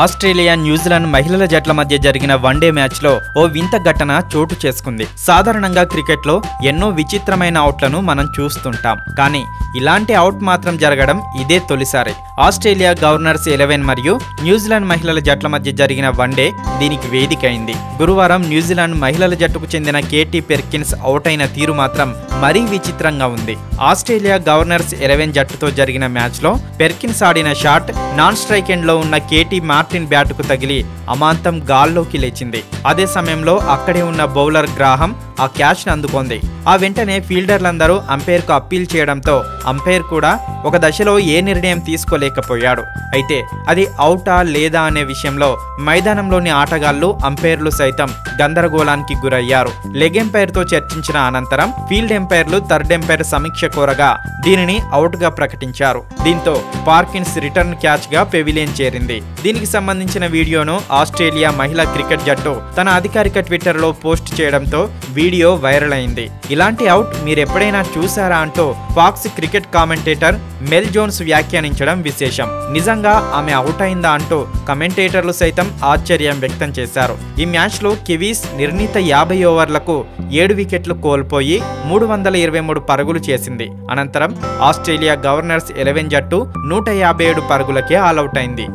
Australia New Zealand మహిళల జట్ల మధ్య జరిగిన వన్డే మ్యాచ్లో ఓ వింత ఘటన చోటు చేసుకుంది. సాధారణంగా క్రికెట్లో ఎన్నో విచిత్రమైన అవుట్లను మనం చూస్తుంటాం. కానీ ఇలాంటి అవుట్ మాత్రం జరగడం ఇదే తొలిసారి. ఆస్ట్రేలియా గవర్నర్స్ ఎలెవెన్ మరియు న్యూజిలాండ్ మహిళల జట్ల మధ్య జరిగిన వన్డే దీనికి వేదికైంది. గురువారం న్యూజిలాండ్ మహిళల జట్టుకు చెందిన కేటీ పెర్కిన్స్ అవుట్ అయిన తీరు మాత్రం మరీ విచిత్రంగా ఉంది. ఆస్ట్రేలియా గవర్నర్స్ ఎలెవెన్ జట్టుతో జరిగిన మ్యాచ్లో పెర్కిన్స్ ఆడిన షాట్ నాన్ స్ట్రైక్ ఎండ్లో ఉన్న కేటీ మార్టిన్ బ్యాట్కు తగిలి అమాంతం గాల్లోకి లేచింది. అదే సమయంలో అక్కడే ఉన్న బౌలర్ గ్రాహం ఆ క్యాచ్ను అందుకుంది. ఆ వెంటనే ఫీల్డర్లందరూ అంపైర్కు అప్పీల్ చేయడంతో అంపైర్ కూడా ఒక దశలో ఏ నిర్ణయం తీసుకోలేకపోయాడు. అయితే అది అవుటా లేదా అనే విషయంలో మైదానంలోని ఆటగాళ్ళు అంపైర్లు సైతం గందరగోళానికి గురయ్యారు. లెగ్ ఎంపైర్తో చర్చించిన అనంతరం ఫీల్డ్ అంపైర్లు థర్డ్ ఎంపైర్ సమీక్ష కోరగా దీనిని అవుట్గా ప్రకటించారు. దీంతో పార్కిన్స్ రిటర్న్ క్యాచ్గా పెవిలియన్ చేరింది. దీనికి సంబంధించిన వీడియోను ఆస్ట్రేలియా మహిళా క్రికెట్ జట్టు తన అధికారిక ట్విట్టర్లో పోస్ట్ చేయడంతో వీడియో వైరల్ అయింది. ఇలాంటి అవుట్ మీరెప్పుడైనా చూసారా అంటూ Fox cricket commentator Mel Jones వ్యాఖ్యానించడం విశేషం. నిజంగా ఆమె అవుట్ అయిందా అంటూ కమెంటేటర్లు సైతం ఆశ్చర్యం వ్యక్తం చేశారు. ఈ మ్యాచ్లో కివీస్ నిర్ణీత యాభై ఓవర్లకు ఏడు వికెట్లు కోల్పోయి మూడు వందల ఇరవై మూడు పరుగులు చేసింది. అనంతరం ఆస్ట్రేలియా గవర్నర్స్ ఎలెవెన్ జట్టు నూట యాభై ఏడు పరుగులకే ఆలౌట్ అయింది.